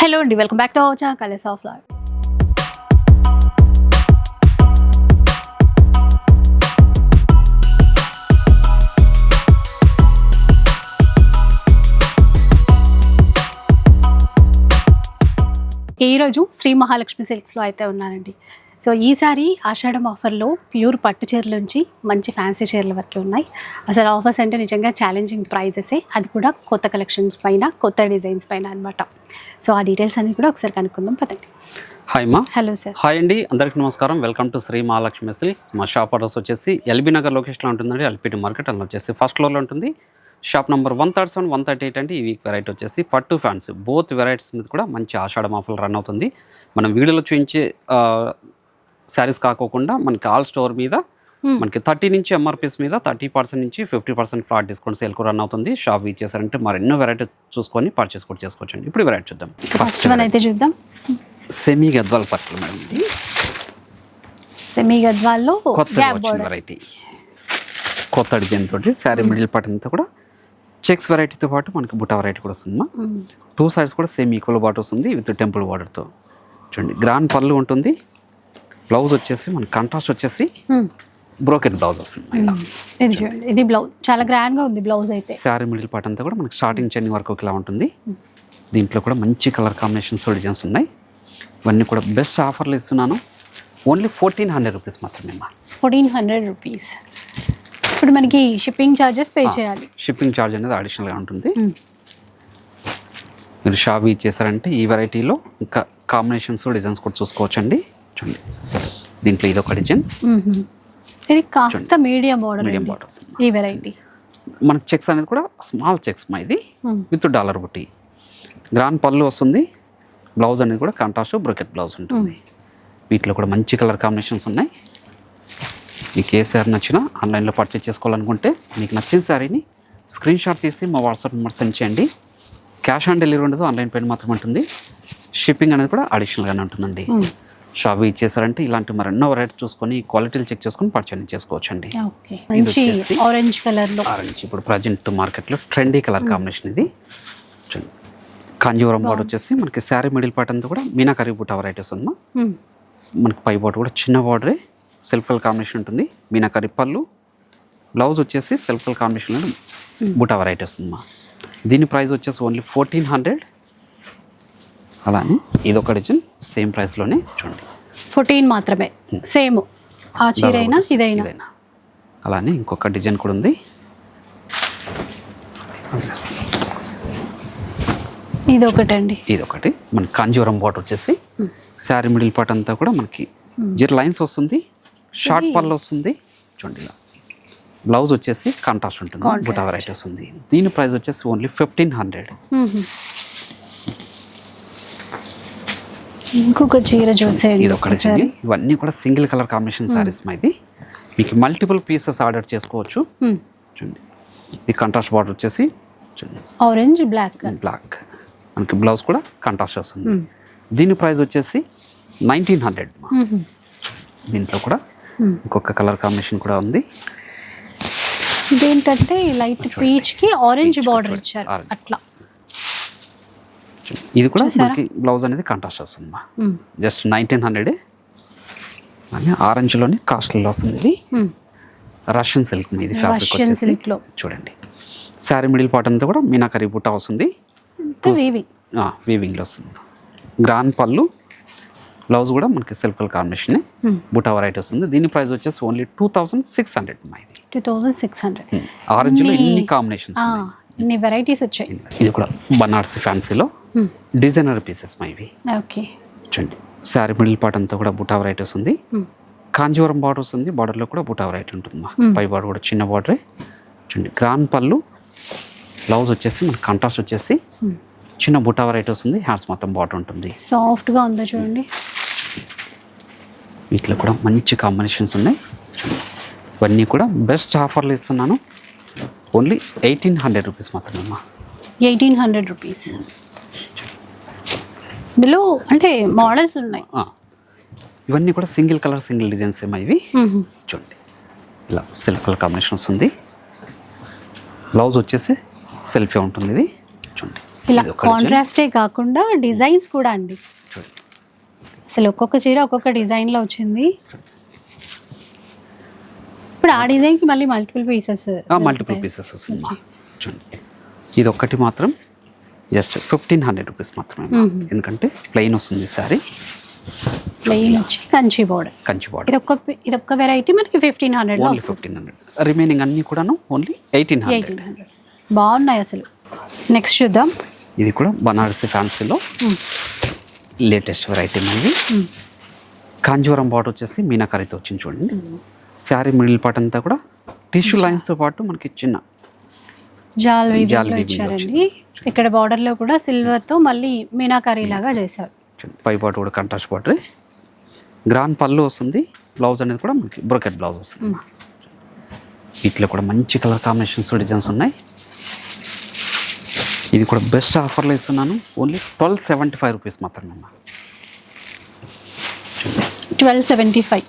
Hello అండి welcome back to our channel colours of life. ఈరోజు శ్రీ మహాలక్ష్మి సిల్క్స్లో అయితే ఉన్నానండి. సో ఈసారి ఆషాఢం ఆఫర్లో ప్యూర్ పట్టు చీరల నుంచి మంచి ఫ్యాన్సీ చీరల వరకు ఉన్నాయి. అసలు ఆఫర్స్ అంటే నిజంగా ఛాలెంజింగ్ ప్రైజెసే అది కూడా కొత్త కలెక్షన్స్ పైన కొత్త డిజైన్స్ పైన అనమాట సో ఆ డీటెయిల్స్ అన్ని కూడా ఒకసారి కనుక్కుందాం పదండి. హాయ్ మా హలో సార్ హాయ్ అండి అందరికీ నమస్కారం. Welcome to Shri Mahalakshmi silks మా షాప్ అడ్రస్ వచ్చేసి ఎల్బీ నగర్ లొకేషన్లో ఉంటుందండి. ఎల్పిటి మార్కెట్ అందులో వచ్చేసి ఫస్ట్ ఫ్లోర్లో ఉంటుంది. Shop number one thirty seven one thirty eight అంటే ఈ వీక్ వెరైటీ వచ్చేసి పట్టు ఫ్యాన్స్ బోత్ వెరైటీస్ మీద కూడా మంచి ఆషాఢ ఆఫర్లు రన్ అవుతుంది. మనం వీడియోలో చూపించే శారీస్ కాకోకుండా మనకి ఆల్ స్టోర్ మీద మనకి థర్టీ నుంచి ఎంఆర్పీస్ మీద థర్టీ పర్సెంట్ నుంచి fifty percent flat discount sale కూడా రన్ అవుతుంది. షాప్ ఇచ్చేసారంటే మరెన్నో వెరైటీ చూసుకొని పర్చేస్ కూడా చేసుకోవచ్చండి. ఇప్పుడు వెరైటీ చూద్దాం. ఫస్ట్ వన్ అయితే చూద్దాం. సెమీ గద్వాల్ పట్లు మేడం ఇది. సెమీ గద్వాల్లో బోర్డర్ వెరైటీ కొత్త డిజైన్ తోటి శారీ మిడిల్ పార్ట్ అంతా కూడా చెక్స్ వెరైటీతో పాటు మనకి బుటా వెరైటీ కూడా వస్తుంది టూ సైడ్స్ కూడా సేమ్ ఈక్వల్ బాటర్ వస్తుంది విత్ టెంపుల్ బార్డర్తో చూడండి గ్రాండ్ పళ్ళు ఉంటుంది. బ్లౌజ్ వచ్చేసి మన కంట్రాస్ట్ వచ్చేసి బ్రోకెట్ బ్లౌజ్ వస్తుంది ఇలా ఇది బ్లౌజ్ చాలా గ్రాండ్గా ఉంది బ్లౌజ్ అయితే. శారీ మిడిల్ పార్ట్ అంతా కూడా మనకి స్టార్టింగ్ చెన్ని వరకు ఇలా ఉంటుంది. దీంట్లో కూడా మంచి కలర్ కాంబినేషన్స్ డిజైన్స్ ఉన్నాయి. ఇవన్నీ కూడా బెస్ట్ ఆఫర్లు ఇస్తున్నాను. ఓన్లీ ఫోర్టీన్ హండ్రెడ్ రూపీస్ మాత్రమే ఫోర్టీన్ హండ్రెడ్ రూపీస్ ఇప్పుడు మనకి షిప్పింగ్ ఛార్జెస్ పే చేయాలి. షిప్పింగ్ ఛార్జ్ అనేది అడిషనల్గా ఉంటుంది. మీరు షాప్ ఇచ్చేసారంటే ఈ వెరైటీలో ఇంకా కాంబినేషన్స్ డిజైన్స్ కూడా చూసుకోవచ్చండి. చూడండి. దీంట్లో ఇది ఒక డిజైన్. ఇది కాస్త మీడియం బోర్డర్ మీడియం ఈ వెరైటీ మనకి చెక్స్ అనేది కూడా స్మాల్ చెక్స్ మా ఇది. విత్ డాలర్ బుట్టి గ్రాండ్ పళ్ళు వస్తుంది. బ్లౌజ్ అనేది కూడా కాంట్రాస్ట్ బ్రొకెట్ బ్లౌజ్ ఉంటుంది. వీటిలో కూడా మంచి కలర్ కాంబినేషన్స్ ఉన్నాయి. మీకు ఏ శారీ నచ్చినా ఆన్లైన్లో పర్చేస్ చేసుకోవాలనుకుంటే మీకు నచ్చిన శారీని స్క్రీన్ షాట్ తీసి మా వాట్సాప్ నెంబర్ సెండ్ చేయండి. క్యాష్ ఆన్ డెలివరీ ఉండదు ఆన్లైన్ పేమెంట్ మాత్రమే ఉంటుంది. షిప్పింగ్ అనేది కూడా అడిషనల్గానే ఉంటుందండి. షాప్ ఇచ్చేసారంటే ఇలాంటి మరెన్నో వెరైటీ చూసుకొని క్వాలిటీలు చెక్ చేసుకొని పర్చేజ్ మంచి వచ్చేసి- ఆరెంజ్ కలర్లో. ఆరెంజ్ ఇప్పుడు ప్రజెంట్ మార్కెట్లో ట్రెండీ కలర్ కాంబినేషన్ ఇది. కాంజీవరం బార్డర్ వచ్చేసి మనకి శారీ మిడిల్ పార్ట్ అంతా కూడా మీనాకరీ బుట్ట వెరైటీస్ ఉందా మ్మ్. మనకి పై బార్డర్ కూడా చిన్న బార్డరే సెల్ఫ్ కలర్ కాంబినేషన్ ఉంటుంది. మీనాకరీ పళ్ళు. బ్లౌజ్ వచ్చేసి సెల్ఫ్ కలర్ కాంబినేషన్ బుట్ట వెరైటీస్ ఉందమ్మా దీని ప్రైస్ వచ్చేసి ఓన్లీ ఫోర్టీన్ హండ్రెడ్ అలానే ఇది ఒక డిజైన్ సేమ్ ప్రైస్లోనే చూడండి. ఫోర్టీన్ మాత్రమే. సేమ్. ఆ చీర అయినా ఇదైనా. అలానే ఇంకొక డిజైన్ కూడా ఉంది. ఇది ఒకటండి ఇది ఒకటి మన కాంజీవరం బాట్ వచ్చేసి శారీ మిడిల్ పార్ట్ అంతా కూడా మనకి జీరో లైన్స్ వస్తుంది షార్ట్ పళ్ళు వస్తుంది. చూడండి ఇలా. బ్లౌజ్ వచ్చేసి కాంట్రాస్ట్ ఉంటుంది బుటా వెరైటీ వస్తుంది. దీని ప్రైస్ వచ్చేసి ఓన్లీ ఫిఫ్టీన్ హండ్రెడ్ మ్మ్. ఇంకొక చీర చూసేయండి ఇది ఒకటి ఒకసారి. ఇవన్నీ కూడా సింగిల్ కలర్ కాంబినేషన్ శారీస్ మా ఇది. మీకు మల్టిపుల్ పీసెస్ ఆర్డర్ చేసుకోవచ్చు. మ్మ్. చూడండి. ఈ కాంట్రాస్ట్ బార్డర్ వచ్చేసి చూడండి. ఆరెంజ్ బ్లాక్ బ్లాక్ మనకి బ్లౌజ్ కూడా కాంట్రాస్ట్ వస్తుంది దీని ప్రైస్ వచ్చేసి నైన్టీన్ హండ్రెడ్. దీంట్లో కూడా ఇంకొక కలర్ కాంబినేషన్ కూడా ఉంది. ఇదేంటంటే లైట్ పీచ్కి ఆరెంజ్ బార్డర్ ఇచ్చారు. అట్లా. ఇది కూడా? మనకి బ్లౌజ్ అనేది కాంట్రాస్ట్ వస్తుంది మా మ్మ్. జస్ట్ నైన్టీన్ హండ్రెడ్ అని ఆరెంజ్లోనే కాస్ట్లీలో వస్తుంది ఇది. రష్యన్ సిల్క్ ఇది ఫ్యాబ్రిక్ వచ్చేసి సిల్క్లో. చూడండి. శారీ మిడిల్ పార్ట్ అంతా కూడా మీనాకరీ బుట్ట వస్తుంది. వీవింగ్ వీవింగ్లో వస్తుంది. గ్రాండ్ పళ్ళు. బ్లౌజ్ కూడా మనకి సెల్ఫ్ కలర్ కాంబినేషన్ బుటా వెరైటీ వస్తుంది. దీని ప్రైస్ వచ్చేసి only two thousand six hundred మా ఇది. టూ థౌజండ్ సిక్స్ హండ్రెడ్ ఆరెంజ్లో ఇన్ని కాంబినేషన్స్ ఇన్ని వెరైటీస్ వచ్చాయి. ఇది కూడా బనారసి ఫ్యాన్సీలో డిజైనర్ పీసెస్ మా ఇవి ఓకే చూడండి. శారీ మిడిల్ పార్ట్ అంతా కూడా బుటా వెరైటీ వస్తుంది కాంజీవరం బార్డర్ వస్తుంది బార్డర్లో కూడా బుటా వెరైటీ ఉంటుంది మా. పై బార్డర్ కూడా చిన్న బార్డరే చూడండి. గ్రాండ్ పళ్ళు బ్లౌజ్ వచ్చేసి మన కంట్రాస్ట్ వచ్చేసి చిన్న బుటా వెరైటీ వస్తుంది హ్యాండ్స్ మొత్తం బార్డర్ ఉంటుంది. సాఫ్ట్గా ఉందో చూడండి. వీటిలో కూడా మంచి కాంబినేషన్స్ ఉన్నాయి. ఇవన్నీ కూడా బెస్ట్ ఆఫర్లు ఇస్తున్నాను. ఓన్లీ ఎయిటీన్ హండ్రెడ్ రూపీస్ మాత్రమే అమ్మా ఎయిటీన్ హండ్రెడ్ రూపీస్ ఇందులో అంటే మోడల్స్ ఉన్నాయి. ఇవన్నీ కూడా సింగిల్ కలర్ సింగిల్ డిజైన్స్ ఏమో ఇవి. చూడండి. ఇలా సెల్ఫ్ కలర్ కాంబినేషన్ వస్తుంది. బ్లౌజ్ వచ్చేసి సెల్ఫే ఉంటుంది ఇది. చూడండి. ఇలా. కాంట్రాస్టే కాకుండా డిజైన్స్ కూడా అండి. అసలు ఒక్కొక్క చీర ఒక్కొక్క డిజైన్లో వచ్చింది. ఇప్పుడు ఆ డిజైన్కి మళ్ళీ మల్టిపుల్ పీసెస్ మల్టిపుల్ పీసెస్ వస్తుంది. చూడండి. ఇది ఒక్కటి మాత్రం జస్ట్ ఫిఫ్టీన్ హండ్రెడ్ రూపీస్ మాత్రమే. ఎందుకంటే ప్లెయిన్ వస్తుంది సారీ. ప్లెయిన్ వచ్చి కంచి బోర్డర్ కంచి బాడీ ఇది ఒక్క ఇది ఒక్క వెరైటీ మనకి fifteen hundred only fifteen hundred remaining అన్నీ కూడాను ఓన్లీ ఎయిటీన్ హండ్రెడ్ బాగున్నాయి అసలు. నెక్స్ట్ చూద్దాం. ఇది కూడా బనారసి ఫ్యాన్సీలో లేటెస్ట్ వెరైటీ మనది. కాంజీవరం బాట్ వచ్చేసి మీనాకారితో వచ్చింది చూడండి. శారీ మిడిల్ పార్ట్ అంతా కూడా టిష్యూ లైన్స్తో పాటు మనకి చిన్న జాల్ ఇచ్చారండి ఇక్కడ border లో కూడా silver తో మళ్ళీ మీనాకరీ లాగా చేశారు. చూడండి. పై పాటు కూడా కంట్రాస్ట్ బార్డర్ గ్రాండ్ పళ్ళు వస్తుంది. బ్లౌజ్ అనేది కూడా మనకి బ్రొకెట్ బ్లౌజ్ వస్తుంది. వీటిలో కూడా మంచి కలర్ కాంబినేషన్స్ డిజైన్స్ ఉన్నాయి. ఇది కూడా బెస్ట్ ఆఫర్లో ఇస్తున్నాను. Only twelve seventy five rupees మాత్రమే అమ్మా. ట్వెల్వ్ సెవెంటీ ఫైవ్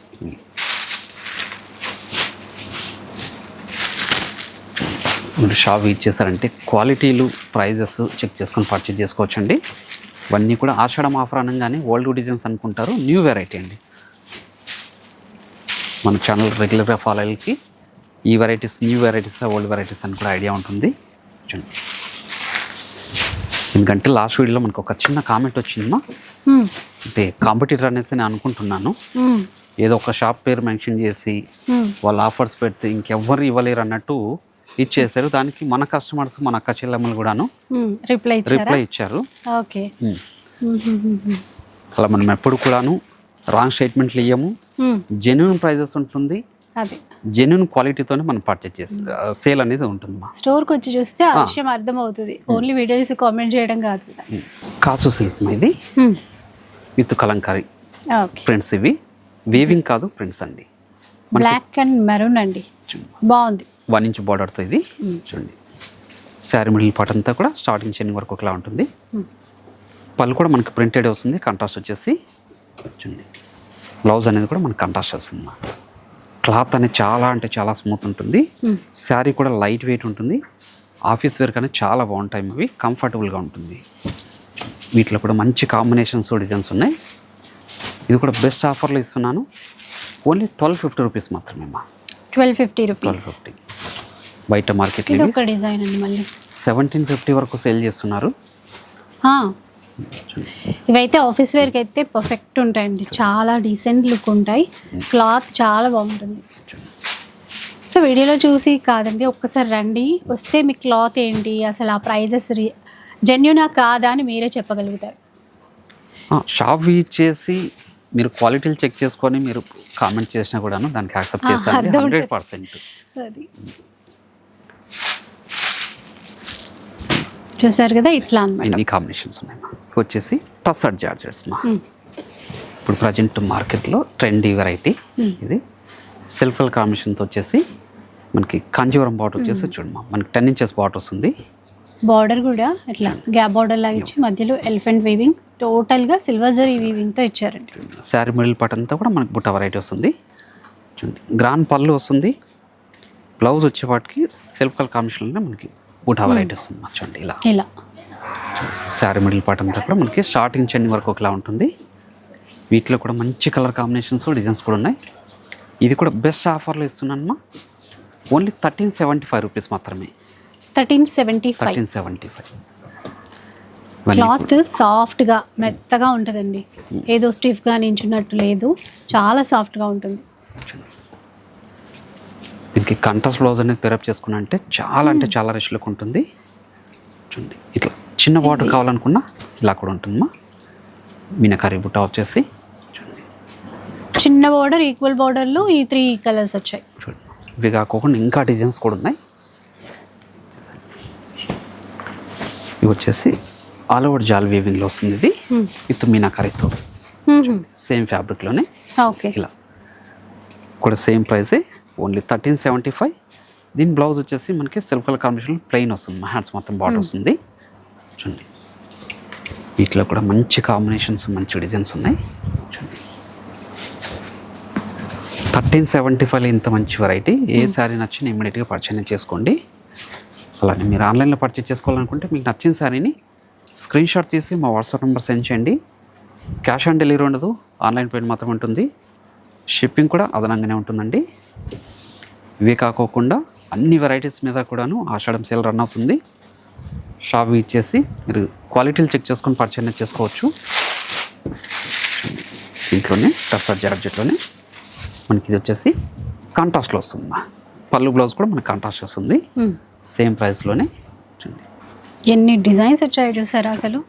మీరు షాప్ ఇచ్చేసారంటే క్వాలిటీలు ప్రైజెస్ చెక్ చేసుకొని పర్చేజ్ చేసుకోవచ్చండి. ఇవన్నీ కూడా ఆషాఢం ఆఫర్ అనగానే ఓల్డ్ డిజైన్స్ అనుకుంటారు న్యూ వెరైటీ అండి. మన ఛానల్ రెగ్యులర్గా ఫాలో అయ్యేకి ఈ varieties new varieties old varieties అని కూడా ఐడియా ఉంటుంది. చూడండి. ఎందుకంటే లాస్ట్ వీడియోలో మనకు ఒక చిన్న కామెంట్ వచ్చిందమ్మా. అంటే కాంపిటీటర్ అనేసి నేను అనుకుంటున్నాను. ఏదో ఒక షాప్ పేరు మెన్షన్ చేసి వాళ్ళు ఆఫర్స్ పెడితే ఇంకెవ్వరు ఇవ్వలేరు అన్నట్టు ఇచ్చేసారు దానికి మన కస్టమర్స్ మన అక్క చెల్లెమ్మలు కూడాను రిప్లై ఇచ్చారా? రిప్లై ఇచ్చారు. ఓకే. అలా మనం ఎప్పుడు కూడాను రాంగ్ స్టేట్మెంట్లు ఇయ్యము. జెన్యున్ ప్రైజెస్ ఉంటుంది. జెన్యున్ క్వాలిటీతోనే మనం పర్చేజ్ చేసి సేల్ అనేది ఉంటుంది స్టోర్కి వచ్చి చూస్తే ఆ విషయం అర్థమవుతుంది. ఓన్లీ వీడియోస్ కామెంట్ చేయడం కాదు కాసు సిల్క్ ఇది. విత్ కలంకారీ. ప్రింట్స్ ఇవి. వీవింగ్ కాదు ప్రింట్స్ అండి. బ్లాక్ అండ్ మెరూన్ అండి. బాగుంది. వన్ ఇంచ్ బార్డర్తో ఇది. చూడండి. శారీ మిడిల్ పార్ట్ అంతా కూడా స్టార్టింగ్ చెన్ని వరకు ఒకలా ఉంటుంది. పళ్ళు కూడా మనకి ప్రింటెడ్ వస్తుంది కంట్రాస్ట్ వచ్చేసి. చూడండి. బ్లౌజ్ అనేది కూడా మనకి కంట్రాస్ట్ వస్తుంది క్లాత్ అనేది చాలా అంటే చాలా స్మూత్ ఉంటుంది. శారీ కూడా లైట్ వెయిట్ ఉంటుంది. ఆఫీస్ వేర్ కానీ చాలా బాగుంటాయి ఇవి. కంఫర్టబుల్గా ఉంటుంది. వీటిలో కూడా మంచి కాంబినేషన్స్ డిజైన్స్ ఉన్నాయి. ఇది కూడా బెస్ట్ ఆఫర్లో ఇస్తున్నాను. ఓన్లీ ట్వెల్వ్ ఫిఫ్టీ రూపీస్ మాత్రమే twelve fifty twelve rupees fifty బయట మార్కెట్లో ఇది ఒక డిజైన్ అండి మళ్ళీ. సెవెంటీన్ ఫిఫ్టీ వరకు సేల్ చేస్తున్నారు. ఆ, ఇవైతే ఆఫీస్ వేర్కి అయితే పర్ఫెక్ట్ ఉంటాయండి. చాలా డీసెంట్ లుక్ ఉంటాయి. క్లాత్ చాలా బాగుంటుంది. సో వీడియోలో చూసి కాదండి ఒక్కసారి రండి. వస్తే మీ క్లాత్ ఏంటి అసలు ఆ ప్రైజెస్ జెన్యునా కాదా అని మీరే చెప్పగలుగుతారు. షాప్ చేసి మీరు క్వాలిటీలు చెక్ చేసుకొని మీరు కామెంట్ చేసినా కూడాను దానికి యాక్సెప్ట్ చేస్తాను అర్థం హండ్రెడ్. పర్సెంట్. చూసారు కదా ఇట్లా అనమాట కాంబినేషన్స్ ఉన్నాయి వచ్చేసి టస్సడ్ జార్జెట్స్ మా. ఇప్పుడు ప్రజెంట్ మార్కెట్లో ట్రెండీ వెరైటీ. ఇది సెల్ఫల్ కాంబినేషన్తో వచ్చేసి మనకి కాంజీవరం బాట్ వచ్చేసి చూడమ్మా మనకి టెన్ ఇంచెస్ బాట్ వస్తుంది. బార్డర్ కూడా ఇట్లా గ్యాప్ బార్డర్ లాగా ఇచ్చి మధ్యలో ఎలిఫెంట్ వీవింగ్ టోటల్గా సిల్వర్ జరీ వీవింగ్తో ఇచ్చారండి. శారీ మిడిల్ పార్ట్ అంతా కూడా మనకి బుట్ట వెరైటీ వస్తుంది. చూడండి గ్రాండ్ పళ్ళు వస్తుంది. బ్లౌజ్ వచ్చేపాటికి సెల్ఫ్ కలర్ కాంబినేషన్లోనే మనకి బుట్ట వెరైటీ వస్తుంది చూడండి ఇలా. ఇలా. శారీ మిడిల్ పార్ట్ అంతా కూడా మనకి స్టార్టింగ్ చెన్ని వరకు ఒకలా ఉంటుంది. వీటిలో కూడా మంచి కలర్ కాంబినేషన్స్ డిజైన్స్ కూడా ఉన్నాయి. ఇది కూడా బెస్ట్ ఆఫర్లో ఇస్తున్నానమ్మా. Only thirteen seventy five rupees మాత్రమే. Thirteen seventy thirteen seventy five. Cloth సాఫ్ట్గా మెత్తగా ఉంటుందండి. ఏదో స్టిఫ్గా నించున్నట్టు లేదు. చాలా సాఫ్ట్గా ఉంటుంది. దీనికి కంట్రాస్ట్ బ్లౌజ్ అనేది పెరప్ చేసుకున్నా అంటే చాలా అంటే చాలా రిచ్ లుక్ ఉంటుంది. చూడండి ఇట్లా చిన్న బార్డర్ కావాలనుకున్నా ఇలా కూడా ఉంటుందమ్మా. మీనకారి బుట్ట వచ్చేసి చూడండి. చిన్న బార్డర్ ఈక్వల్ బార్డర్లో ఈ త్రీ కలర్స్ వచ్చాయి. చూడండి ఇవి కాకుండా ఇంకా డిజైన్స్ కూడా ఉన్నాయి. ఇవి వచ్చేసి ఆల్ ఓవర్ జాల్ వీవింగ్లో వస్తుంది ఇది విత్ మీనాకారితో సేమ్ ఫ్యాబ్రిక్లోనే ఓకే. ఇలా. కూడా సేమ్ ప్రైజే ఓన్లీ థర్టీన్ సెవెంటీ ఫైవ్. దీని బ్లౌజ్ వచ్చేసి మనకి సెల్ఫ్ కలర్ కాంబినేషన్ ప్లెయిన్ వస్తుంది. హ్యాండ్స్ మొత్తం బార్డర్ వస్తుంది. చూడండి. వీటిలో కూడా మంచి కాంబినేషన్స్ మంచి డిజైన్స్ ఉన్నాయి. చూడండి. థర్టీన్ సెవెంటీ ఫైవ్ ఇంత మంచి వెరైటీ. ఏ శారీ నచ్చిన ఇమ్మీడియట్గా పర్చేజ్ చేసుకోండి అలానే మీరు ఆన్లైన్లో పర్చేజ్ చేసుకోవాలనుకుంటే మీకు నచ్చిన శారీని స్క్రీన్ షాట్ తీసి మా వాట్సాప్ నెంబర్ సెండ్ చేయండి. క్యాష్ ఆన్ డెలివరీ ఉండదు ఆన్లైన్ పేమెంట్ మాత్రం ఉంటుంది. షిప్పింగ్ కూడా అదనంగానే ఉంటుందండి. ఇవే కాకోకుండా అన్ని వెరైటీస్ మీద కూడాను ఆషాఢం సేల్ రన్ అవుతుంది. షాప్ ఇచ్చేసి మీరు క్వాలిటీలు చెక్ చేసుకొని పర్చేజ్ చేసుకోవచ్చు. దీంట్లోనే టస్సర్ జార్జెట్లోనే మనకి ఇది వచ్చేసి కాంట్రాస్ట్లో వస్తుంది. పళ్ళు బ్లౌజ్ కూడా మనకి కాంట్రాస్ట్ వస్తుంది. సేమ్ ప్రైస్లోనే చూడండి ఎన్ని డిజైన్స్ వచ్చాయో చూసారా అసలు?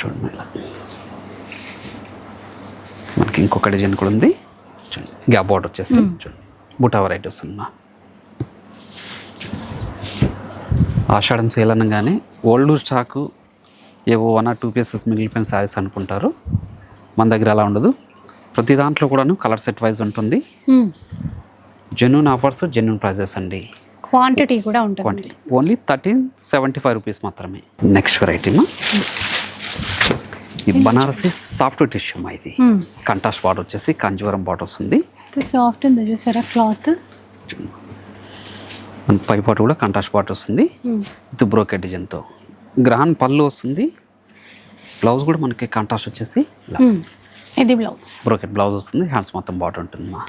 చూడండి. మనకి ఇంకొక డిజైన్ కూడా ఉంది. చూడండి. గ్యాప్ బార్డర్ వచ్చేసి చూడండి. బుటా వెరైటీ వస్తుందా? ఆషాఢం సేల్ అనగానే ఓల్డ్ స్టాకు ఏవో వన్ ఆర్ టూ పీసెస్ మిగిలిపోయిన శారీస్ అనుకుంటారు. మన దగ్గర అలా ఉండదు. ప్రతి దాంట్లో కూడాను కలర్ సెట్ వైజ్ ఉంటుంది. జెన్యున్ ఆఫర్స్ జెన్యున్ ప్రైజెస్ అండి. క్వాంటిటీ కూడా ఉంటుంది only thirteen seventy five rupees మాత్రమే. నెక్స్ట్ వెరైటీ మా. ఈ బనారసి సాఫ్ట్ టిష్యూ మా ఇది. కంటాస్ట్ బార్డర్ వచ్చేసి కంజూరం బార్డర్ వస్తుంది. సాఫ్ట్ ఉంది చూసారా? క్లాత్ పై పాటు కూడా కంటాస్ట్ బార్డర్ వస్తుంది. విత్ బ్రోకెట్ డిజైన్తో గ్రాన్ పళ్ళు వస్తుంది. బ్లౌజ్ కూడా మనకి కంటాస్ట్ వచ్చేసి ఇలా. ఇది బ్లౌజ్ బ్రోకెట్ బ్లౌజ్ వస్తుంది. హ్యాండ్స్ మొత్తం బార్డర్ ఉంటుంది మా.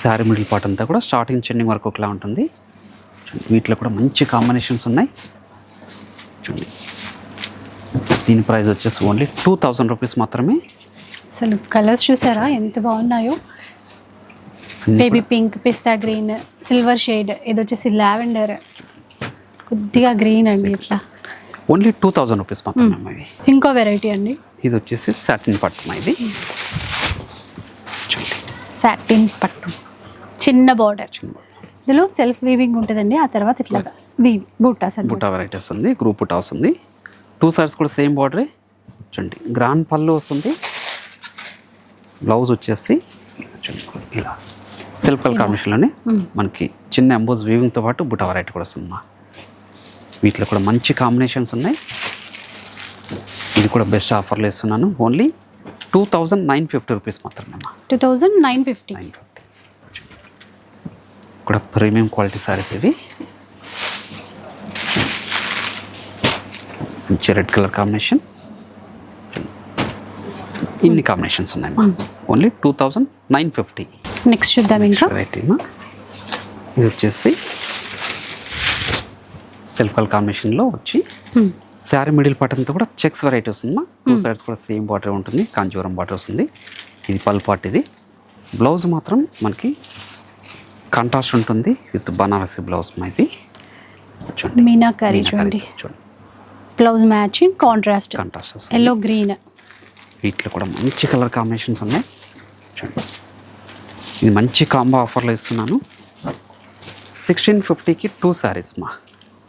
శారీ మిడిల్ పార్ట్ అంతా కూడా స్టార్టింగ్ చెండింగ్ వరకు ఒకలా ఉంటుంది. వీటిలో కూడా మంచి కాంబినేషన్స్ ఉన్నాయి. చూడండి. దీని ప్రైస్ వచ్చేసి ఓన్లీ టూ థౌజండ్ రూపీస్ మాత్రమే. అసలు కలర్స్ చూసారా? ఎంత బాగున్నాయో. Baby pink pista green silver shade ఇది వచ్చేసి లావెండర్ కొద్దిగా గ్రీన్ అండి ఇట్లా. ఓన్లీ టూ థౌజండ్ రూపీస్ మాత్రమే ఇంకో వెరైటీ అండి. ఇది వచ్చేసి సాటిన్ పట్టు ఇది. సాటిన్ పట్టు. చిన్న బార్డర్ చిన్న ఇందులో సెల్ఫ్ వీవింగ్ ఉంటుందండి. ఆ తర్వాత ఇట్లా వీవ్ బూటాస్ బుటా వెరైటీస్ ఉంది గ్రూప్ బుటా వస్తుంది. టూ సైడ్స్ కూడా సేమ్ బార్డరే చూడండి గ్రాండ్ పళ్ళు వస్తుంది. బ్లౌజ్ వచ్చేసి ఇలా సెల్ఫ్ కలర్ కాంబినేషన్లోనే మనకి చిన్న ఎంబోజ్ వీవింగ్తో పాటు బుటా వెరైటీ కూడా వస్తుంది మా. వీటిలో కూడా మంచి కాంబినేషన్స్ ఉన్నాయి. ఇది కూడా బెస్ట్ ఆఫర్లో ఇస్తున్నాను. Only two thousand nine fifty rupees మాత్రమే టూ థౌజండ్ నైన్ ఫిఫ్టీ కూడా ప్రీమియం క్వాలిటీ సారీస్ ఇవి. మంచి రెడ్ కలర్ కాంబినేషన్. ఇన్ని కాంబినేషన్స్ ఉన్నాయి మా. Only two thousand nine fifty next చూద్దాం ఇంకా. వెరైటీ ఇది వచ్చేసి సెల్ఫ్ కలర్ కాంబినేషన్లో వచ్చి Hmm. శారీ మిడిల్ పార్ట్ అంతా కూడా చెక్స్ వెరైటీ వస్తుంది మా. టూ సైడ్స్ కూడా సేమ్ బార్డర్ ఉంటుంది కాంచీవరం బార్డర్ వస్తుంది. ఇది పల్ పార్ట్ ఇది. బ్లౌజ్ మాత్రం మనకి కంటాస్ట్ ఉంటుంది విత్ బనారసి బ్లౌజ్ ఇది చూడండి. మీనాకరీ. చూడండి. Blouse matching contrast. వస్తుంది. ఎల్లో గ్రీన్ వీటిలో కూడా మంచి కలర్ కాంబినేషన్స్ ఉన్నాయి. చూడండి. ఇది మంచి కాంబో ఆఫర్లో ఇస్తున్నాను. సిక్స్టీన్ ఫిఫ్టీకి టూ శారీస్ మా.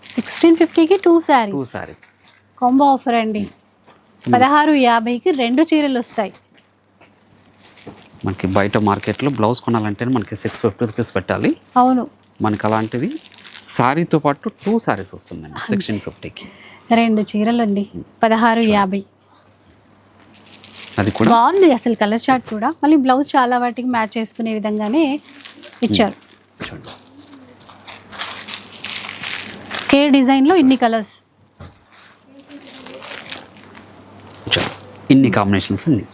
సిక్స్టీన్ ఫిఫ్టీకి two two saris. Saris combo offer అండి. పదహారు యాభైకి రెండు చీరలు వస్తాయి. మనకి బయట మార్కెట్లో బ్లౌజ్ కొనాలంటే మనకి సిక్స్ ఫిఫ్టీ రూపీస్ పెట్టాలి. అవును. మనకి అలాంటిది శారీతో పాటు టూ శారీస్ వస్తుందండి సిక్స్టీన్ ఫిఫ్టీకి రెండు చీరలు అండి పదహారు యాభై. అది కూడా బాగుంది అసలు కలర్ చార్ట్ కూడా. మళ్ళీ బ్లౌజ్ చాలా వాటికి మ్యాచ్ చేసుకునే విధంగానే ఇచ్చారు. చూడండి కే డిజైన్లో ఇన్ని కలర్స్. ఇన్ని కాంబినేషన్స్ ఉన్నాయి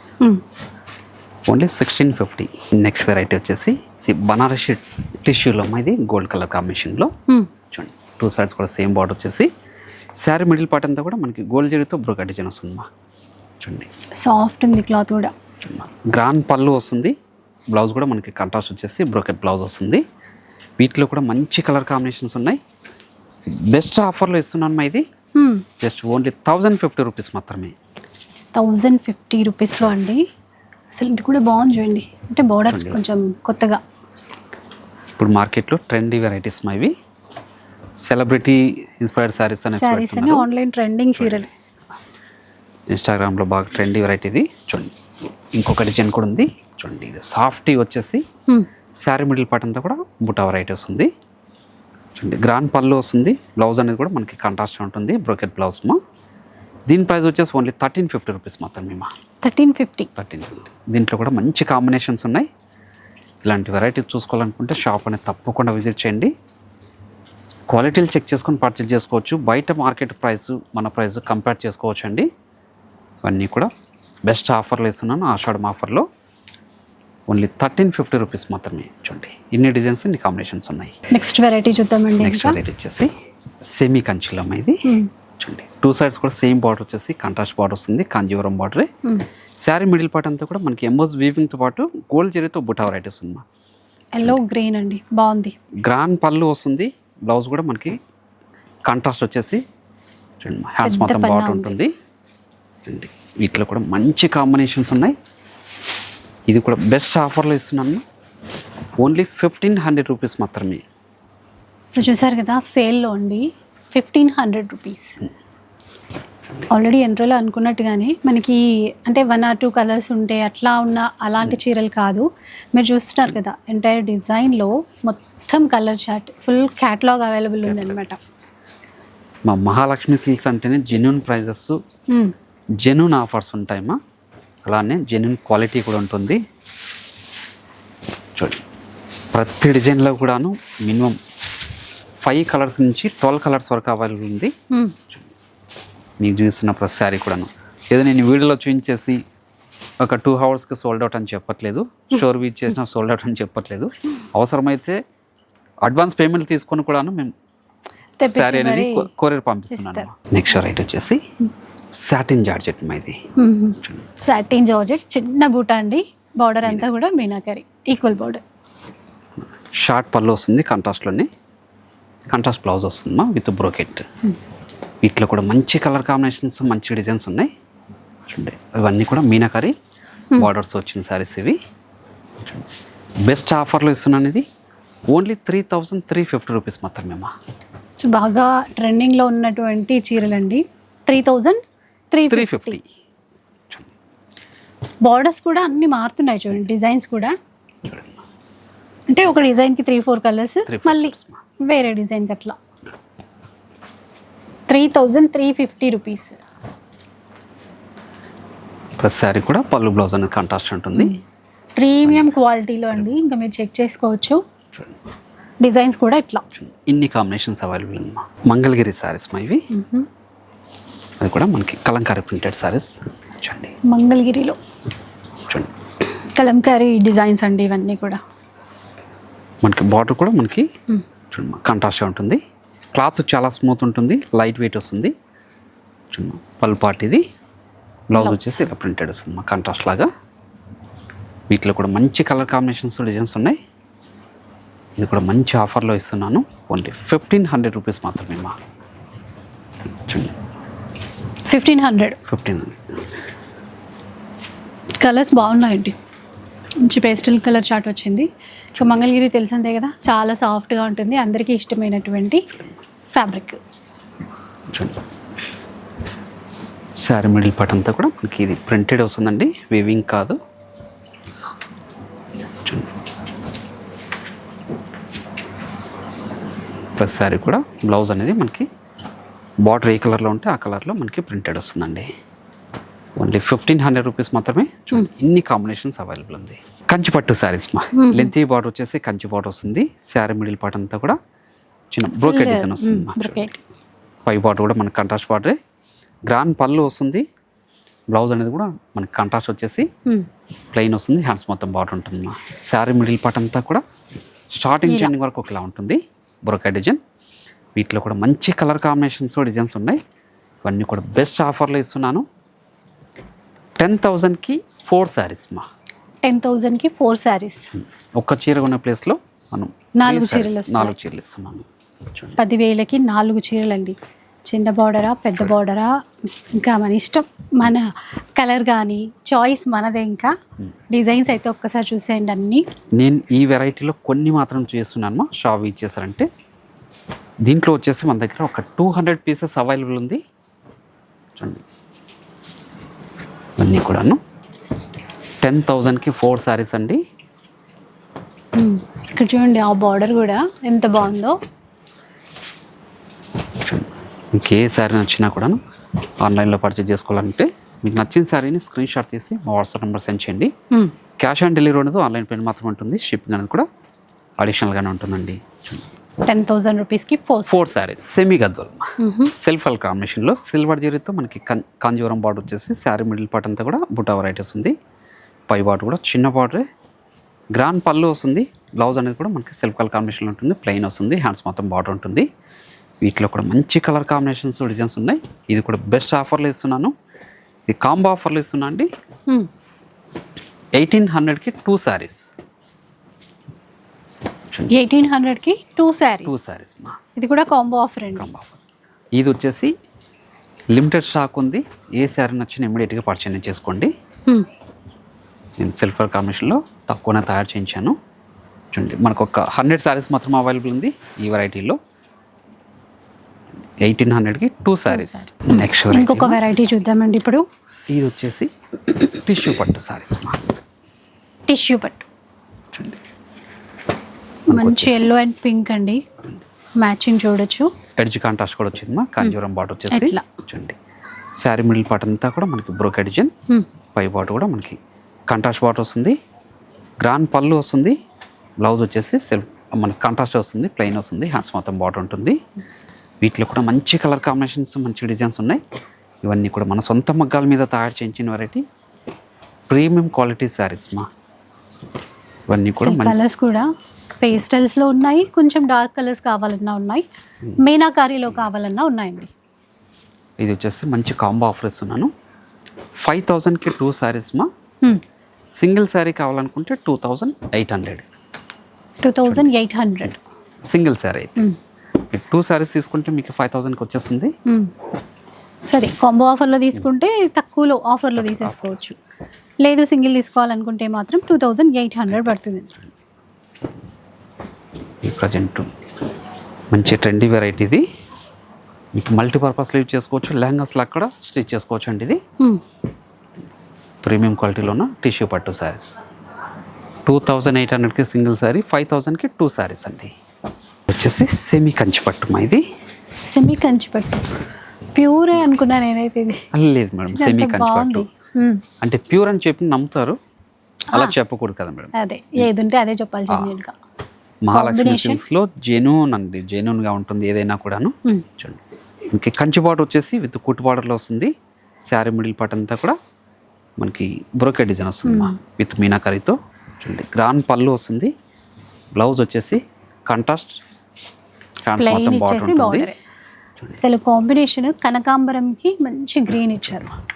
only sixteen fifty next variety వచ్చేసి ఇది బనారసి టిష్యూలో ఇది గోల్డ్ కలర్ కాంబినేషన్లో చూడండి టూ సైడ్స్ కూడా సేమ్ బార్డర్ వచ్చేసి. శారీ మిడిల్ పార్ట్ అంతా కూడా మనకి గోల్డ్ జరీతో బ్రోకా డిజైన్ వస్తుంది మా. చూడండి. సాఫ్ట్ ఉంది క్లాత్ కూడా. గ్రాండ్ పళ్ళు వస్తుంది. బ్లౌజ్ కూడా మనకి కంట్రాస్ట్ వచ్చేసి బ్రోకెట్ బ్లౌజ్ వస్తుంది. వీటిలో కూడా మంచి కలర్ కాంబినేషన్స్ ఉన్నాయి. బెస్ట్ ఆఫర్లో ఇస్తున్నాను మా ఇది. Just only thousand fifty rupees మాత్రమే. థౌజండ్ ఫిఫ్టీ రూపీస్లో అండి. అసలు ఇది కూడా బాగుంది చూడండి. అంటే బోర్డర్. కొంచెం కొత్తగా. ఇప్పుడు మార్కెట్లో ట్రెండీ వెరైటీస్ మా ఇవి. సెలబ్రిటీ ఇన్స్పైర్డ్ శారీస్ అనేసి శారీస్ అని. ఆన్లైన్ ట్రెండింగ్ చీరలు. ఇన్స్టాగ్రామ్లో బాగా ట్రెండీ వెరైటీ ఇది. చూడండి. ఇంకొక డిజైన్ కూడా ఉంది. చూడండి ఇది సాఫ్టీ వచ్చేసి. శారీ మిడిల్ పార్ట్ అంతా కూడా బుటా వెరైటీ వస్తుంది చూడండి గ్రాండ్ పళ్ళు వస్తుంది బ్లౌజ్ అనేది కూడా మనకి కంట్రాస్ట్ ఉంటుంది. బ్రోకెట్ బ్లౌజ్ మా. దీని ప్రైస్ వచ్చేసి ఓన్లీ థర్టీన్ ఫిఫ్టీ రూపీస్ మాత్రమే మా. Thirteen fifty. Thirteen fifty. దీంట్లో కూడా మంచి కాంబినేషన్స్ ఉన్నాయి. ఇలాంటి వెరైటీస్ చూసుకోవాలనుకుంటే షాప్ అనేది తప్పకుండా విజిట్ చేయండి. క్వాలిటీలు చెక్ చేసుకొని పర్చేజ్ చేసుకోవచ్చు. బయట మార్కెట్ ప్రైస్ మన ప్రైస్ కంపేర్ చేసుకోవచ్చు అండి ఇవన్నీ కూడా బెస్ట్ ఆఫర్లు ఇస్తున్నాను ఆషాఢం ఆఫర్లో ఓన్లీ థర్టీన్ ఫిఫ్టీ రూపీస్ మాత్రమే చూడండి. ఇన్ని డిజైన్స్ ఇన్ని కాంబినేషన్స్ ఉన్నాయి. నెక్స్ట్ వెరైటీ చూద్దామండి నెక్స్ట్ వెరైటీ వచ్చేసి సెమీ కంచిలం ఇది. మ్మ్. చూడండి. టూ సైడ్స్ కూడా సేమ్ బార్డర్ వచ్చేసి కాంట్రాస్ట్ బార్డర్ వస్తుంది కాంజీవరం బార్డరే మ్మ్. శారీ మిడిల్ పార్ట్ అంతా కూడా మనకి ఎంబోస్ వీవింగ్తో పాటు గోల్డ్ జరీతో బుటా వెరైటీస్ ఉంది ఎల్లో గ్రీన్ అండి. బాగుంది. గ్రాండ్ పళ్ళు వస్తుంది బ్లౌజ్ కూడా మనకి కాంట్రాస్ట్ వచ్చేసి హ్యాండ్స్ మొత్తం బార్డర్ ఉంది. ఉంటుంది. చూడండి వీటిలో కూడా మంచి కాంబినేషన్స్ ఉన్నాయి. ఇది కూడా బెస్ట్ ఆఫర్లో ఇస్తున్నాను. ఓన్లీ ఫిఫ్టీన్ హండ్రెడ్ రూపీస్ మాత్రమే. సో చూసారు కదా సేల్లో అండి. Fifteen hundred rupees. ఆల్రెడీ ఎంట్రోలో అనుకున్నట్టుగానే మనకి అంటే వన్ ఆర్ టూ కలర్స్ ఉంటే అట్లా ఉన్న అలాంటి చీరలు కాదు. మీరు చూస్తున్నారు కదా ఎంటైర్ డిజైన్లో మొత్తం colour chart full catalogue available ఉందన్నమాట. మా మహాలక్ష్మి సిల్క్స్ అంటేనే జెన్యున్ ప్రైజెస్. జెన్యున్ ఆఫర్స్ ఉంటాయమ్మా. అలానే జెన్యున్ క్వాలిటీ కూడా ఉంటుంది. చూడండి. ప్రతి డిజైన్లో కూడాను మినిమం ఫైవ్ కలర్స్ నుంచి ట్వెల్వ్ కలర్స్ వరకు అవైలబుల్ ఉంది. మీకు చూస్తున్న ప్రతి శారీ కూడాను. ఏదో నేను వీడియోలో చూపించేసి ఒక టూ అవర్స్కి సోల్డ్ అవుట్ అని చెప్పట్లేదు. షోర్ వీచ్ చేసిన సోల్డ్ అవుట్ అని చెప్పట్లేదు. అవసరమైతే అడ్వాన్స్ పేమెంట్ తీసుకొని కూడాను మేము శారీ అనేది కొరియర్ పంపిస్తున్నాను. నెక్స్ట్ రైట్ వచ్చేసి సాటిన్ జార్జెట్ మా ఇది. సాటిన్ జార్జెట్ చిన్న బూట అండి. బార్డర్ అంతా కూడా మీనాకరి. ఈక్వల్ బార్డర్ షార్ట్ పళ్ళు వస్తుంది కాంట్రాస్ట్లోనే కాంట్రాస్ట్ బ్లౌజ్ వస్తుందమ్మా విత్ బ్రోకెట్. వీటిలో కూడా మంచి కలర్ కాంబినేషన్స్ మంచి డిజైన్స్ ఉన్నాయి. చూడండి ఇవన్నీ కూడా మీనాకరి బార్డర్స్ వచ్చిన శారీస్ ఇవి. బెస్ట్ ఆఫర్లో ఇస్తున్నాను ఇది. Only three thousand three fifty rupees మాత్రమే అమ్మా సో బాగా ట్రెండింగ్లో ఉన్నటువంటి చీరలండి. Three thousand three three fifty. Borders కూడా అన్ని మారుతున్నాయి చూడండి డిజైన్స్ కూడా. అంటే ఒక డిజైన్కి త్రీ ఫోర్ కలర్స్ మళ్ళీ. వేరే డిజైన్కి అట్లా. Three thousand three fifty rupees. ప్రతి శారీ కూడా పళ్ళు బ్లౌజ్ అనేది కాంట్రాస్ట్ ఉంటుంది. ప్రీమియం క్వాలిటీలో అండి ఇంకా మీరు చెక్ చేసుకోవచ్చు. డిజైన్స్ కూడా ఇట్లా. ఇన్ని కాంబినేషన్స్ అవైలబుల్ ఉందమ్మా మంగళగిరి శారీస్ మా ఇవి. అది కూడా మనకి కలంకారీ ప్రింటెడ్ శారీస్ చూడండి. మంగళగిరిలో. చూడండి. కలంకారీ డిజైన్స్ అండి ఇవన్నీ కూడా. మనకి బార్డర్ కూడా మనకి చూడమ్మా కాంట్రాస్ట్ ఉంటుంది. క్లాత్ చాలా స్మూత్ ఉంటుంది. లైట్ వెయిట్ వస్తుంది. పళ్ళు పార్ట్ ఇది. బ్లౌజ్ వచ్చేసి ఇలా ప్రింటెడ్ వస్తుంది మా కాంట్రాస్ట్ లాగా. వీటిలో కూడా మంచి కలర్ కాంబినేషన్స్ డిజైన్స్ ఉన్నాయి. ఇది కూడా మంచి ఆఫర్లో ఇస్తున్నాను. ఓన్లీ ఫిఫ్టీన్ హండ్రెడ్ రూపీస్ మాత్రమే మా చూడండి ఫిఫ్టీన్ హండ్రెడ్ ఫిఫ్టీన్ కలర్స్ బాగున్నాయండి. మంచి పేస్టల్ కలర్ చార్ట్ వచ్చింది. ఇక మంగళగిరి తెలిసిందే కదా చాలా సాఫ్ట్గా ఉంటుంది. అందరికీ ఇష్టమైనటువంటి ఫ్యాబ్రిక్ శారీ మిడిల్ పార్ట్ అంతా కూడా మనకి ఇది ప్రింటెడ్ వస్తుందండి. వివింగ్ కాదు. ప్లస్ శారీ కూడా బ్లౌజ్ అనేది మనకి బార్డర్ ఏ కలర్లో ఉంటే ఆ కలర్లో మనకి ప్రింటెడ్ వస్తుందండి. ఓన్లీ ఫిఫ్టీన్ హండ్రెడ్ రూపీస్ మాత్రమే చూడండి ఇన్ని కాంబినేషన్స్ అవైలబుల్ ఉంది. కంచి పట్టు శారీస్ మా లెంతీ బార్డర్ వచ్చేసి కంచి బార్డర్ వస్తుంది. శారీ మిడిల్ పార్ట్ అంతా కూడా చిన్న బ్రోకెట్ డిజైన్ వస్తుంది. బ్రొకెట్ పై బార్డర్ కూడా మనకి కంట్రాస్ట్ బార్డరే గ్రాండ్ పళ్ళు వస్తుంది. బ్లౌజ్ అనేది కూడా మనకి కంట్రాస్ట్ వచ్చేసి ప్లెయిన్ వస్తుంది. హ్యాండ్స్ మొత్తం బార్డర్ ఉంటుంది మా. శారీ మిడిల్ పార్ట్ అంతా కూడా స్టార్టింగ్ ఎండింగ్ వరకు ఒకలా ఉంటుంది. బొరకాయ డిజైన్ వీటిలో కూడా మంచి కలర్ కాంబినేషన్స్ డిజైన్స్ ఉన్నాయి. ఇవన్నీ కూడా బెస్ట్ ఆఫర్లో ఇస్తున్నాను. టెన్ థౌజండ్కి ఫోర్ శారీస్ మా. టెన్ థౌజండ్కి ఫోర్ శారీస్. ఒక్క చీర ఉన్న ప్లేస్లో మనం నాలుగు చీరలు. నాలుగు చీరలు ఇస్తున్నాను చూడండి. పదివేలకి నాలుగు చీరలండి. చిన్న బార్డరా పెద్ద బార్డరా ఇంకా మన ఇష్టం మన కలర్ కానీ చాయిస్ మనదే ఇంకా. డిజైన్స్ అయితే ఒక్కసారి చూసేయండి అన్నీ. నేను ఈ వెరైటీలో కొన్ని మాత్రం చేస్తున్నాను మా షాప్ ఇచ్చేసారంటే. దీంట్లో వచ్చేసి మన దగ్గర ఒక టూ హండ్రెడ్ పీసెస్ అవైలబుల్ ఉంది. చూడండి. కూడాను టెన్ థౌజండ్కి ఫోర్ శారీస్ అండి. ఇక్కడ చూడండి ఆ బార్డర్ కూడా ఎంత బాగుందో ఇంకే శారీ నచ్చినా కూడాను ఆన్లైన్లో పర్చేజ్ చేసుకోవాలంటే మీకు నచ్చిన శారీని స్క్రీన్ షాట్ తీసి మా వాట్సాప్ నెంబర్ సెండ్ చేయండి. క్యాష్ ఆన్ డెలివరీ అనేది ఆన్లైన్ పేమెంట్ మాత్రం ఉంటుంది షిప్పింగ్ అనేది కూడా అడిషనల్గానే ఉంటుందండి. టెన్ థౌజండ్ రూపీస్కి four four saris semi Gadwal self హల్ కాంబినేషన్లో సిల్వర్ జీరీతో మనకి కాంజీవరం బార్డర్ వచ్చేసి శారీ మిడిల్ పార్ట్ అంతా కూడా బుటా వెరైటీస్ ఉంది. పై బార్డర్ కూడా చిన్న బార్డరే గ్రాండ్ పళ్ళు వస్తుంది. బ్లౌజ్ అనేది కూడా మనకి సెల్ఫ్ కలర్ కాంబినేషన్లో ఉంటుంది. ప్లెయిన్ వస్తుంది. హ్యాండ్స్ మొత్తం బార్డర్ ఉంటుంది. వీటిలో కూడా మంచి కలర్ కాంబినేషన్స్ డిజైన్స్ ఉన్నాయి. ఇది కూడా బెస్ట్ ఆఫర్లో ఇస్తున్నాను. ఇది కాంబో ఆఫర్లో ఇస్తున్నా అండి. ఎయిటీన్ హండ్రెడ్కి టూ శారీస్ ఎయిటీన్ హండ్రెడ్కి టూ టూ శారీస్ మా. ఇది కూడా కాంబో ఆఫర్ అండి. కాంబో ఆఫర్ ఇది వచ్చేసి లిమిటెడ్ స్టాక్ ఉంది. ఏ శారీ నచ్చిన ఇమీడియట్గా పర్చేజ్ చేసుకోండి. నేను సిల్వర్ కాంబినేషన్లో తక్కువనే తయారు చేయించాను. చూడండి మనకు ఒక హండ్రెడ్ శారీస్ మాత్రం అవైలబుల్ ఉంది ఈ వెరైటీలో ఎయిటీన్ హండ్రెడ్కి టూ శారీస్ నెక్స్ట్ ఇంకొక వెరైటీ చూద్దామండి ఇప్పుడు. ఇది వచ్చేసి టిష్యూ పట్టు శారీస్ మా. టిష్యూ పట్టు. చూడండి. మంచి ఎల్లో అండ్ పింక్ అండి. మ్యాచింగ్ చూడొచ్చు. ఎడ్జ్ కాంటాస్ట్ కూడా వచ్చింది మా కాంజూరం బాట్ వచ్చేసి? చూడండి. శారీ మిడిల్ పార్ట్ అంతా కూడా మనకి బ్రోకెడ్ డిజైన్ Hmm. పై బాట్ కూడా మనకి కంట్రాస్ట్ బాట్ వస్తుంది. గ్రాండ్ పళ్ళు వస్తుంది. బ్లౌజ్ వచ్చేసి సెల్ఫ్ మనకి కంట్రాస్ట్ వస్తుంది. ప్లెయిన్ వస్తుంది. హ్యాండ్స్ మొత్తం బాట్ ఉంటుంది. వీటిలో కూడా మంచి కలర్ కాంబినేషన్స్ మంచి డిజైన్స్ ఉన్నాయి. ఇవన్నీ కూడా మన సొంత మగ్గాల మీద తయారు చేయించిన వెరైటీ ప్రీమియం క్వాలిటీ శారీస్ మా. ఇవన్నీ కూడా మంచి కలర్స్ కూడా. పేస్టల్స్లో ఉన్నాయి కొంచెం డార్క్ కలర్స్ కావాలన్నా ఉన్నాయి మీనాకారీలో కావాలన్నా ఉన్నాయండి. ఇది వచ్చేసి మంచి కాంబో ఆఫర్ ఇస్తున్నాను ఫైవ్ థౌజండ్కి టూ శారీస్ మా. సింగిల్ శారీ కావాలనుకుంటే two thousand eight hundred. Two thousand eight hundred. Single sari అయితే. మీరు టూ శారీస్ తీసుకుంటే మీకు ఫైవ్ థౌజండ్కి వచ్చేస్తుంది. సరే కాంబో ఆఫర్లో తీసుకుంటే తక్కువలో ఆఫర్లో తీసేసుకోవచ్చు. లేదు సింగిల్ తీసుకోవాలనుకుంటే మాత్రం టూ థౌజండ్ ఎయిట్ హండ్రెడ్ పడుతుంది ఈ ప్రజెంట్. మంచి ట్రెండీ వెరైటీ ఇది. మీకు మల్టీపర్పస్లో యూజ్ చేసుకోవచ్చు లెహంగాస్ లాగా కూడా స్టిచ్ చేసుకోవచ్చు అండి ఇది. ప్రీమియం క్వాలిటీలో ఉన్న టిష్యూ పట్టు శారీస్ టూ థౌజండ్ ఎయిట్ హండ్రెడ్కి సింగిల్ శారీ ఫైవ్ థౌజండ్కి టూ శారీస్ అండి. వచ్చేసి సెమీ కంచి పట్టు మా ఇది. సెమీ కంచి పట్టు. ప్యూరే అనుకున్నా నేనైతే ఇది. లేదు మేడం సెమీ కంచి పట్టు. అంటే ప్యూర్ అని చెప్పి నమ్ముతారు. అలా చెప్పకూడదు కదా మేడం. అదే ఏది ఉంటే అదే చెప్పాలి మహాలక్ష్మి. సిల్క్స్లో జెన్యూన్ అండి. జెన్యూన్గా ఉంటుంది ఏదైనా కూడాను. మ్మ్. చూడండి. ఇంక కంచి బార్డర్ వచ్చేసి విత్ కుట్టు బార్డర్లో వస్తుంది. శారీ మిడిల్ పార్ట్ అంతా కూడా మనకి బ్రోకెట్ డిజైన్ వస్తుంది మా విత్ మీనాకరీతో. చూడండి. గ్రాండ్ పళ్ళు వస్తుంది. బ్లౌజ్ వచ్చేసి కంట్రాస్ట్. హ్యాండ్స్ మొత్తం బార్డర్ ఇచ్చేసి ఉంటుంది. బార్డర్. అసలు కాంబినేషన్ కనకాంబరంకి మంచి గ్రీన్ ఇచ్చారు.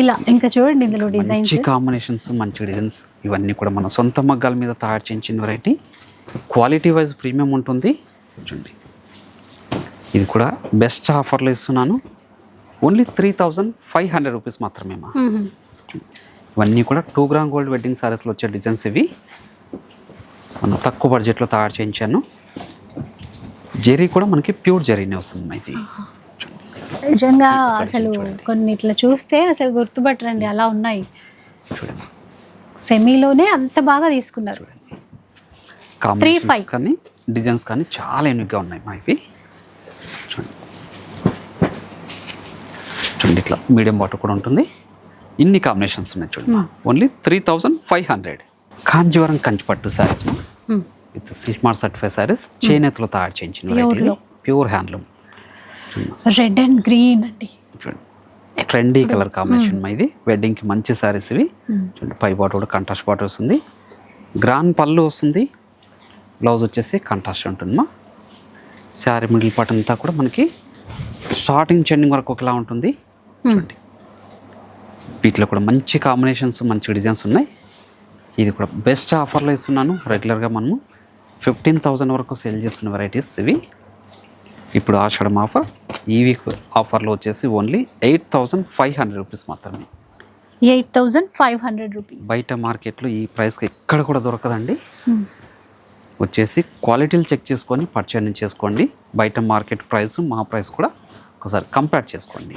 ఇలా ఇంకా చూడండి ఇందులో డిజైన్స్ మంచి కాంబినేషన్స్ మంచి డిజైన్స్ ఇవన్నీ కూడా మన సొంత మగ్గాల మీద తయారు చేయించిన వెరైటీ క్వాలిటీ వైజ్ ప్రీమియం ఉంటుంది. చూడండి. ఇది కూడా బెస్ట్ ఆఫర్లో ఇస్తున్నాను. Only three thousand five hundred rupees మాత్రమే మా. ఇవన్నీ కూడా టూ గ్రామ్ గోల్డ్ వెడ్డింగ్ సారీస్లో వచ్చే డిజైన్స్ ఇవి. మనం తక్కువ బడ్జెట్లో తయారు చేయించాను. జెరీ కూడా మనకి ప్యూర్ జెరీనే వస్తుంది ఇది. నిజంగా అసలు కొన్ని ఇట్లా చూస్తే అసలు గుర్తుపట్టరండి అలా ఉన్నాయి. చూడండి. సెమీలోనే అంత బాగా తీసుకున్నారు. Combinations five. కానీ డిజైన్స్ కానీ చాలా యూనిక్గా ఉన్నాయి మా ఇవి. చూడండి. చూడండి ఇట్లా మీడియం బాటర్ కూడా ఉంటుంది. ఇన్ని కాంబినేషన్స్ ఉన్నాయి చూడండి. Only three thousand five hundred Kanjeevaram Kanchipattu saris. With సిస్మార్ సర్టిఫైడ్ శారీస్ చేనేతలో తయారు చేయించిన. Pure handloom red and green అండి. ట్రెండీ కలర్ కాంబినేషన్ మా ఇది వెడ్డింగ్కి మంచి శారీస్ ఇవి. చూడండి పై బాటర్ కూడా కంట్రాస్ట్ బాటర్ వస్తుంది. గ్రాండ్ పళ్ళు వస్తుంది. బ్లౌజ్ వచ్చేసి కంట్రాస్ట్ ఉంటుందమ్మా శారీ మిడిల్ పార్ట్ అంతా కూడా మనకి స్టార్టింగ్ చెండింగ్ వరకు ఒకలా ఉంటుంది. చూడండి. వీటిలో కూడా మంచి కాంబినేషన్స్ మంచి డిజైన్స్ ఉన్నాయి. ఇది కూడా బెస్ట్ ఆఫర్లో ఇస్తున్నాను. రెగ్యులర్గా మనము ఫిఫ్టీన్ థౌజండ్ వరకు సేల్ చేస్తున్న వెరైటీస్ ఇవి. ఇప్పుడు ఆషాఢం ఆఫర్ ఈ వీక్ ఆఫర్లో వచ్చేసి only eight thousand five hundred rupees మాత్రమే. Eight thousand five hundred rupees. బయట మార్కెట్లో ఈ ప్రైస్కి ఎక్కడ కూడా దొరకదండి. వచ్చేసి క్వాలిటీలు చెక్ చేసుకొని పర్చేజ్ చేసుకోండి. బయట మార్కెట్ ప్రైస్ మా ప్రైస్ కూడా ఒకసారి కంపేర్ చేసుకోండి.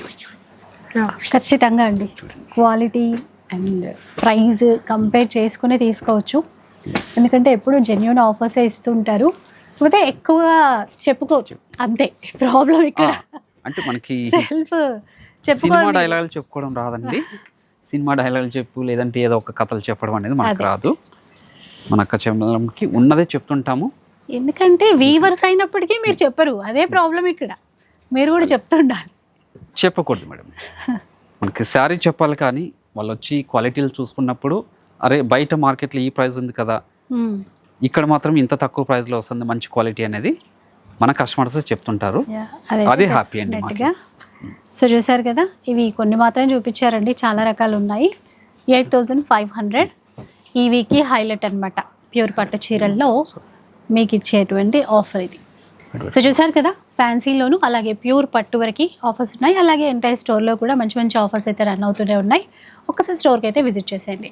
ఖచ్చితంగా అండి. క్వాలిటీ అండ్ ప్రైస్ కంపేర్ చేసుకునే తీసుకోవచ్చు. ఎందుకంటే ఎప్పుడు జెన్యున్ ఆఫర్సే ఇస్తుంటారు. కాకపోతే ఎక్కువ చెప్పుకోవచ్చు. అంతే. ప్రాబ్లం ఇక్కడ. అంటే మనకి సెల్ఫ్ సినిమా డైలాగులు చెప్పుకోవడం రాదండి. సినిమా డైలాగులు చెప్పు లేదంటే ఏదో ఒక కథలు చెప్పడం అనేది మనకు. రాదు. మన అక్క చెల్లెమ్మకి ఉన్నదే చెప్తుంటాము. ఎందుకంటే వీవర్స్ అయినప్పటికీ మీరు చెప్పరు. అదే ప్రాబ్లం ఇక్కడ. మీరు కూడా చెప్తుండాలి. చెప్పకూడదు మేడం. మనకి శారీ చెప్పాలి కానీ వాళ్ళు వచ్చి క్వాలిటీలు చూసుకున్నప్పుడు అరే బయట మార్కెట్లో ఈ ప్రైస్ ఉంది కదా. ఇక్కడ మాత్రం ఇంత తక్కువ ప్రైస్లో వస్తుంది మంచి క్వాలిటీ అనేది మన కస్టమర్స్ చెప్తుంటారు. అదే అదే హ్యాపీ అండి సో చూసారు కదా ఇవి కొన్ని మాత్రం చూపించారండి చాలా రకాలు ఉన్నాయి. Eight thousand five hundred. ఈ వీక్కి హైలైట్ అనమాట ప్యూర్ పట్టు చీరల్లో మీకు ఇచ్చేటువంటి ఆఫర్ ఇది. సో చూసారు కదా ఫ్యాన్సీలోను అలాగే ప్యూర్ పట్టు వరకు ఆఫర్స్ ఉన్నాయి అలాగే ఎంటైర్ స్టోర్లో కూడా మంచి మంచి ఆఫర్స్ అయితే రన్ అవుతూనే ఉన్నాయి. ఒక్కసారి స్టోర్కి అయితే విజిట్ చేసేయండి.